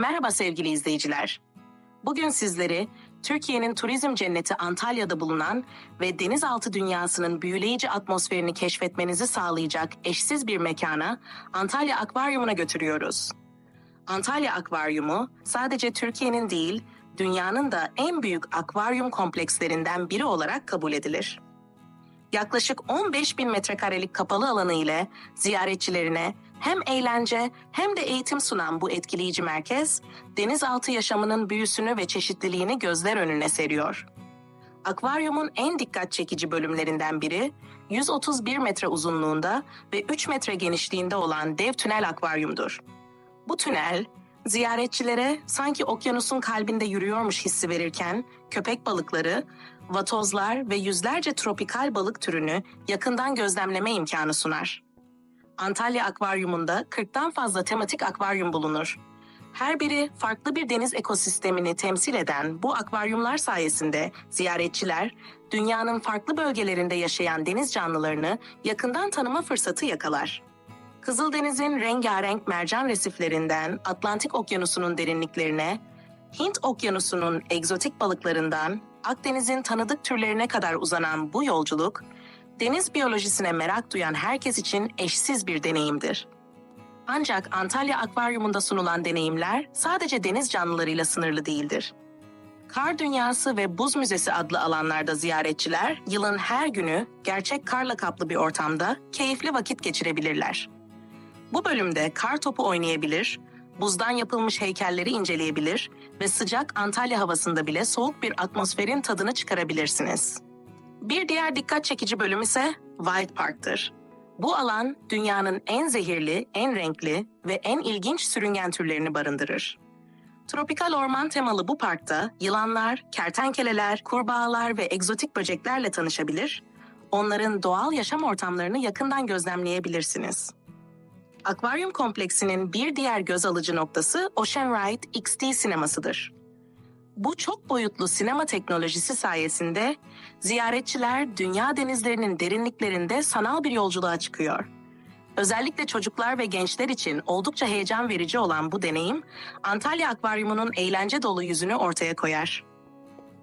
Merhaba sevgili izleyiciler. Bugün sizleri Türkiye'nin turizm cenneti Antalya'da bulunan ve denizaltı dünyasının büyüleyici atmosferini keşfetmenizi sağlayacak eşsiz bir mekana Antalya Akvaryumu'na götürüyoruz. Antalya Akvaryumu sadece Türkiye'nin değil, dünyanın da en büyük akvaryum komplekslerinden biri olarak kabul edilir. Yaklaşık 15 bin metrekarelik kapalı alanı ile ziyaretçilerine hem eğlence hem de eğitim sunan bu etkileyici merkez, denizaltı yaşamının büyüsünü ve çeşitliliğini gözler önüne seriyor. Akvaryumun en dikkat çekici bölümlerinden biri, 131 metre uzunluğunda ve 3 metre genişliğinde olan dev tünel akvaryumdur. Bu tünel, ziyaretçilere sanki okyanusun kalbinde yürüyormuş hissi verirken, köpek balıkları, vatozlar ve yüzlerce tropikal balık türünü yakından gözlemleme imkanı sunar. Antalya Akvaryumunda 40'tan fazla tematik akvaryum bulunur. Her biri farklı bir deniz ekosistemini temsil eden bu akvaryumlar sayesinde ziyaretçiler dünyanın farklı bölgelerinde yaşayan deniz canlılarını yakından tanıma fırsatı yakalar. Kızıldeniz'in rengarenk mercan resiflerinden Atlantik Okyanusu'nun derinliklerine, Hint Okyanusu'nun egzotik balıklarından Akdeniz'in tanıdık türlerine kadar uzanan bu yolculuk, deniz biyolojisine merak duyan herkes için eşsiz bir deneyimdir. Ancak Antalya Akvaryumunda sunulan deneyimler sadece deniz canlılarıyla sınırlı değildir. Kar Dünyası ve Buz Müzesi adlı alanlarda ziyaretçiler yılın her günü gerçek karla kaplı bir ortamda keyifli vakit geçirebilirler. Bu bölümde kar topu oynayabilir, buzdan yapılmış heykelleri inceleyebilir ve sıcak Antalya havasında bile soğuk bir atmosferin tadını çıkarabilirsiniz. Bir diğer dikkat çekici bölüm ise Wild Park'tır. Bu alan dünyanın en zehirli, en renkli ve en ilginç sürüngen türlerini barındırır. Tropikal orman temalı bu parkta yılanlar, kertenkeleler, kurbağalar ve egzotik böceklerle tanışabilir, onların doğal yaşam ortamlarını yakından gözlemleyebilirsiniz. Akvaryum kompleksinin bir diğer göz alıcı noktası Ocean Ride XD sinemasıdır. Bu çok boyutlu sinema teknolojisi sayesinde ziyaretçiler dünya denizlerinin derinliklerinde sanal bir yolculuğa çıkıyor. Özellikle çocuklar ve gençler için oldukça heyecan verici olan bu deneyim, Antalya Akvaryumu'nun eğlence dolu yüzünü ortaya koyar.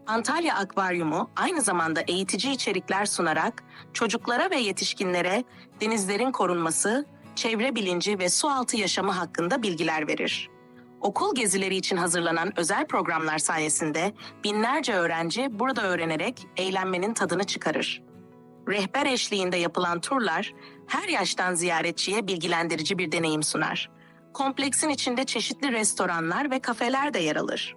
Antalya Akvaryumu aynı zamanda eğitici içerikler sunarak çocuklara ve yetişkinlere denizlerin korunması, çevre bilinci ve sualtı yaşamı hakkında bilgiler verir. Okul gezileri için hazırlanan özel programlar sayesinde binlerce öğrenci burada öğrenerek eğlenmenin tadını çıkarır. Rehber eşliğinde yapılan turlar her yaştan ziyaretçiye bilgilendirici bir deneyim sunar. Kompleksin içinde çeşitli restoranlar ve kafeler de yer alır.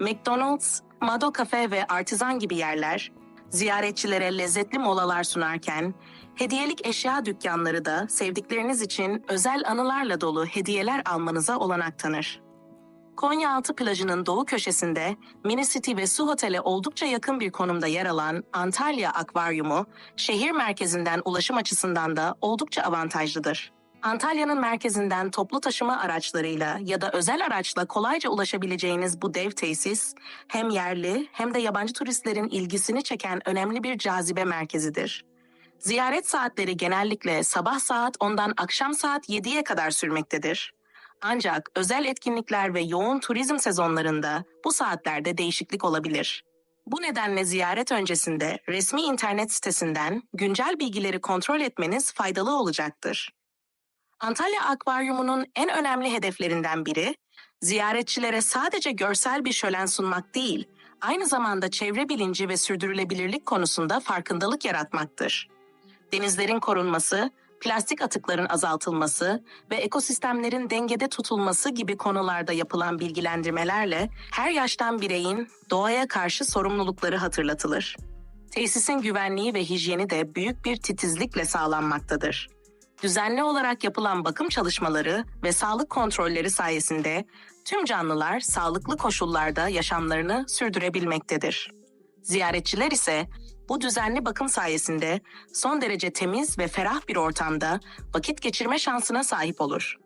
McDonald's, Mado Cafe ve Artisan gibi yerler ziyaretçilere lezzetli molalar sunarken hediyelik eşya dükkanları da sevdikleriniz için özel anılarla dolu hediyeler almanıza olanak tanır. Konyaaltı plajının doğu köşesinde Mini City ve Su Otel'e oldukça yakın bir konumda yer alan Antalya Akvaryumu, şehir merkezinden ulaşım açısından da oldukça avantajlıdır. Antalya'nın merkezinden toplu taşıma araçlarıyla ya da özel araçla kolayca ulaşabileceğiniz bu dev tesis, hem yerli hem de yabancı turistlerin ilgisini çeken önemli bir cazibe merkezidir. Ziyaret saatleri genellikle sabah saat 10'dan akşam saat 7'ye kadar sürmektedir. Ancak özel etkinlikler ve yoğun turizm sezonlarında bu saatlerde değişiklik olabilir. Bu nedenle ziyaret öncesinde resmi internet sitesinden güncel bilgileri kontrol etmeniz faydalı olacaktır. Antalya Akvaryumu'nun en önemli hedeflerinden biri, ziyaretçilere sadece görsel bir şölen sunmak değil, aynı zamanda çevre bilinci ve sürdürülebilirlik konusunda farkındalık yaratmaktır. Denizlerin korunması, plastik atıkların azaltılması ve ekosistemlerin dengede tutulması gibi konularda yapılan bilgilendirmelerle her yaştan bireyin doğaya karşı sorumlulukları hatırlatılır. Tesisin güvenliği ve hijyeni de büyük bir titizlikle sağlanmaktadır. Düzenli olarak yapılan bakım çalışmaları ve sağlık kontrolleri sayesinde tüm canlılar sağlıklı koşullarda yaşamlarını sürdürebilmektedir. Ziyaretçiler ise bu düzenli bakım sayesinde son derece temiz ve ferah bir ortamda vakit geçirme şansına sahip olur.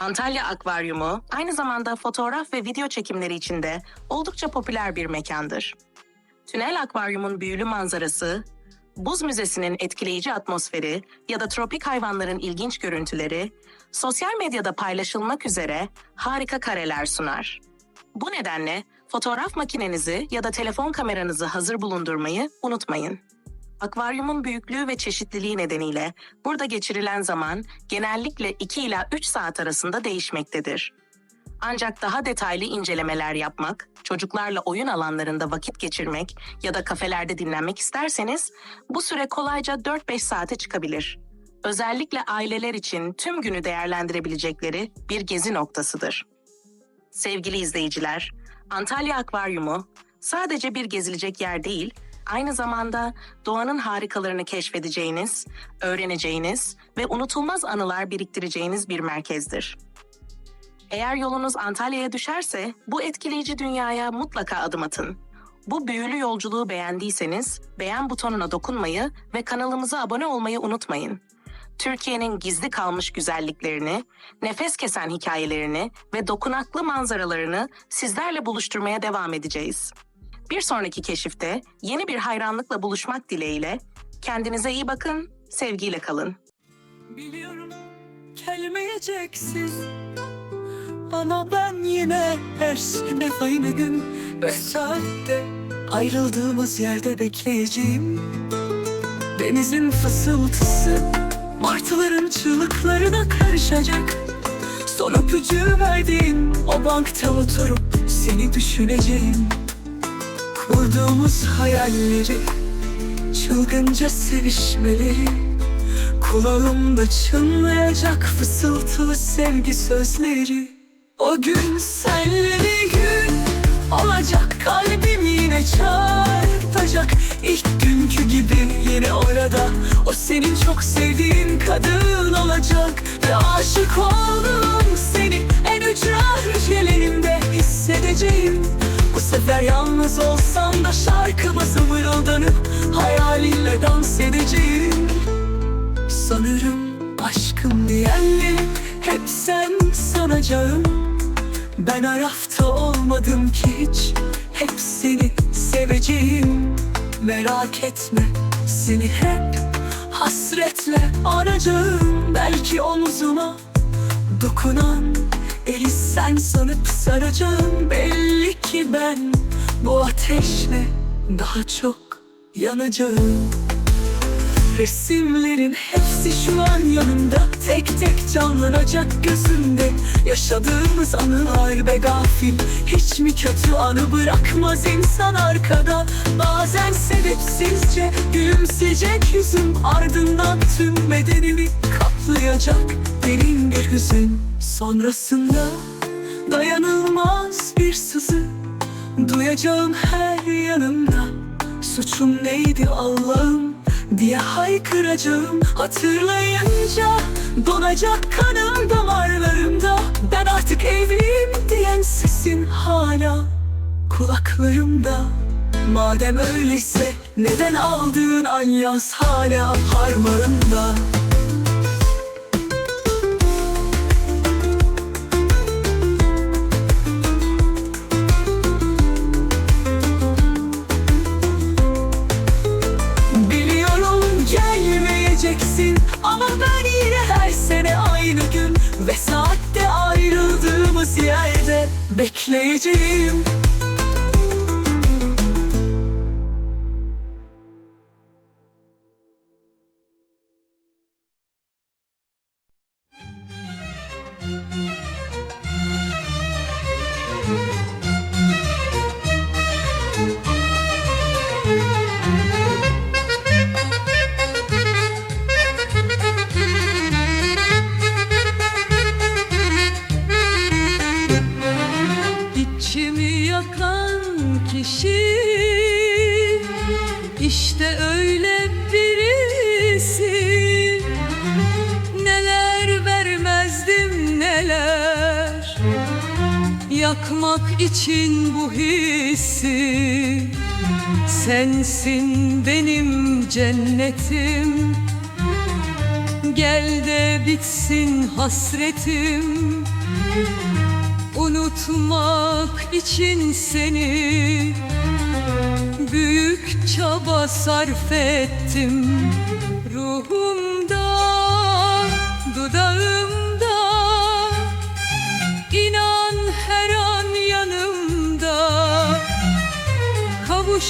Antalya Akvaryumu aynı zamanda fotoğraf ve video çekimleri için de oldukça popüler bir mekandır. Tünel akvaryumun büyülü manzarası, buz müzesinin etkileyici atmosferi ya da tropik hayvanların ilginç görüntüleri, sosyal medyada paylaşılmak üzere harika kareler sunar. Bu nedenle fotoğraf makinenizi ya da telefon kameranızı hazır bulundurmayı unutmayın. Akvaryumun büyüklüğü ve çeşitliliği nedeniyle burada geçirilen zaman genellikle 2 ila 3 saat arasında değişmektedir. Ancak daha detaylı incelemeler yapmak, çocuklarla oyun alanlarında vakit geçirmek ya da kafelerde dinlenmek isterseniz bu süre kolayca 4-5 saate çıkabilir. Özellikle aileler için tüm günü değerlendirebilecekleri bir gezi noktasıdır. Sevgili izleyiciler, Antalya Akvaryumu sadece bir gezilecek yer değil, aynı zamanda doğanın harikalarını keşfedeceğiniz, öğreneceğiniz ve unutulmaz anılar biriktireceğiniz bir merkezdir. Eğer yolunuz Antalya'ya düşerse bu etkileyici dünyaya mutlaka adım atın. Bu büyülü yolculuğu beğendiyseniz beğen butonuna dokunmayı ve kanalımıza abone olmayı unutmayın. Türkiye'nin gizli kalmış güzelliklerini, nefes kesen hikayelerini ve dokunaklı manzaralarını sizlerle buluşturmaya devam edeceğiz. Bir sonraki keşifte yeni bir hayranlıkla buluşmak dileğiyle kendinize iyi bakın, sevgiyle kalın. Biliyorum gelmeyeceksin Ama ben yine her sene aynı gün ve saatte Ayrıldığımız yerde bekleyeceğim Denizin fısıltısı Martıların çığlıklarına karışacak. Son öpücüğü verdiğin o bankta oturup Seni düşüneceğim. Kurduğumuz hayalleri Çılgınca sevişmeleri Kulağımda çınlayacak fısıltılı sevgi sözleri. O gün senle yine orada. O senin çok sevdiğin kadın olacak. Ve aşık oldum seni. En ücra hücrelerimde hissedeceğim. Bu sefer yalnız olsam da şarkımızı mırıldanıp Hayalinle dans edeceğim. Sanırım aşkım diyenleri hep sen sanacağım. Ben arafta olmadım ki hiç. Hep seni seveceğim Merak etme seni hep hasretle arayacağım Belki omzuma dokunan eli sen sanıp saracağım. Belli ki ben bu ateşle daha çok yanacağım Resimlerin hepsi şu an yanımda. Tek tek canlanacak gözümde. Yaşadığımız anılar be gafil. Hiç mi kötü anı bırakmaz insan arkada? Bazen sebepsizce gülümseyecek yüzüm. Ardından tüm bedenimi kaplayacak derin bir hüzün. Sonrasında dayanılmaz bir sızı. Duyacağım her yanımda. Suçum neydi Allah'ım diye haykıracağım. Hatırlayınca donacak kanım damarlarımda. Ben artık evliyim diyen sesin hala kulaklarımda. Madem öyleyse neden aldığın anyas hala harmanında Bekleyeceğim Yakmak için bu hissi. Sensin benim cennetim. Gel de bitsin hasretim. Unutmak için seni Büyük çaba sarf ettim. Ruhumda,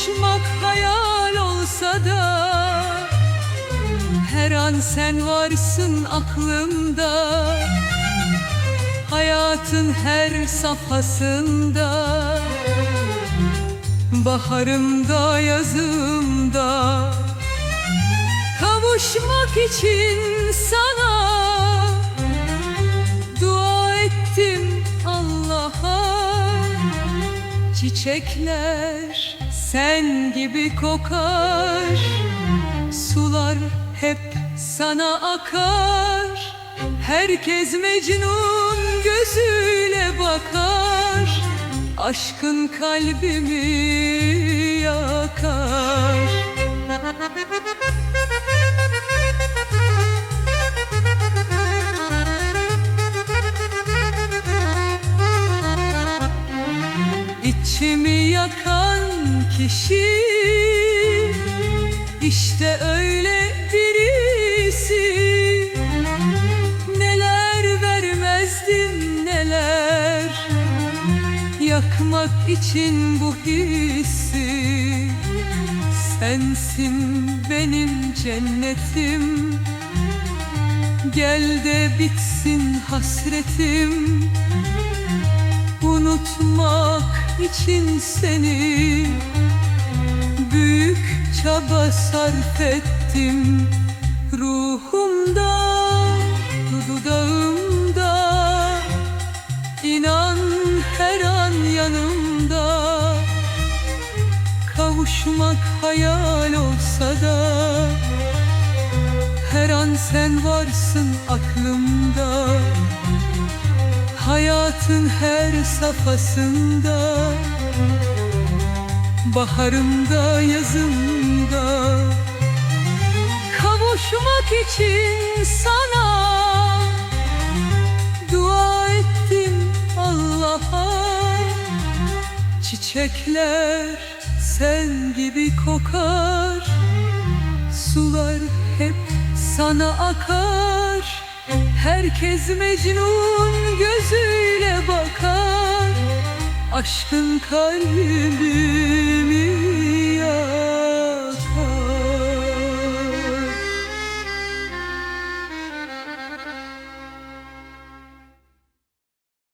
Kavuşmak hayal olsa da Her an sen varsın aklımda. Hayatın her safhasında Baharımda yazımda. Kavuşmak için sana Dua ettim Allah'a. Çiçekler sen gibi kokar. Sular hep sana akar. Herkes Mecnun gözüyle bakar. Aşkın kalbimi yakar. İçimi yakan kişi. İşte öyle birisi. Neler vermezdim neler Yakmak için bu hissi. Sensin benim cennetim. Gel de bitsin hasretim. Unutmak için seni çaba sarf ettim Ruhumda, dudağımda. İnan her an yanımda. Kavuşmak hayal olsa da Her an sen varsın aklımda. Hayatın her safhasında Baharımda yazımda. Kavuşmak için sana Dua ettim Allah'a. Çiçekler sen gibi kokar Sular hep sana akar. Herkes Mecnun gözüyle bakar Aşkın kalbimi